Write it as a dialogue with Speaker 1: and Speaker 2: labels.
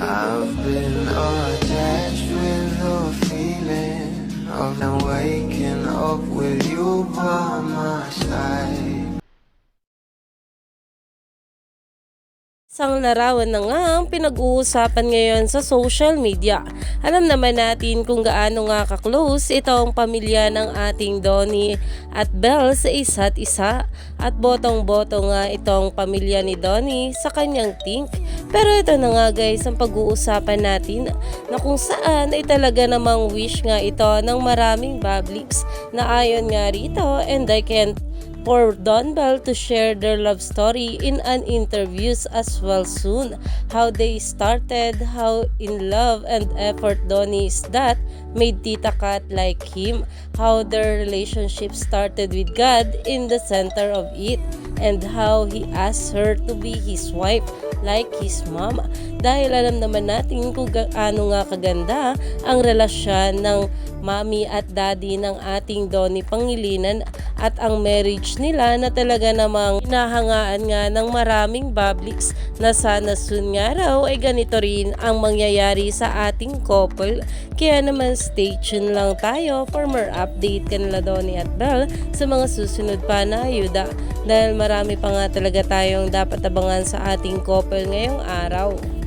Speaker 1: I've been attached with the feeling of now waking up with you by my side.
Speaker 2: Isang larawan na nga ang pinag-uusapan ngayon sa social media. Alam naman natin kung gaano nga ka-close itong pamilya ng ating Donnie at Belle sa isa't isa. At botong-boto nga itong pamilya ni Donnie sa kanyang Tink. Pero ito na nga guys ang pag-uusapan natin na kung saan ay talaga namang wish nga ito ng maraming babliks na ayon nga rito and I can't for Don Bell to share their love story in an interviews as well soon. How they started, how in love and effort Donnie is that made Tita Kat like him, how their relationship started with God in the center of it, and how he asked her to be his wife like his mom. Dahil alam naman natin kung gaano nga kaganda ang relasyon ng mami at daddy ng ating Donnie Pangilinan at ang marriage nila na talaga namang hinahangaan nga ng maraming publics na sana soon nga raw ay ganito rin ang mangyayari sa ating couple. Kaya naman stay tuned lang tayo for more update kanila Donnie at Belle sa mga susunod pa na ayuda dahil marami pa nga talaga tayong dapat abangan sa ating couple ngayong araw.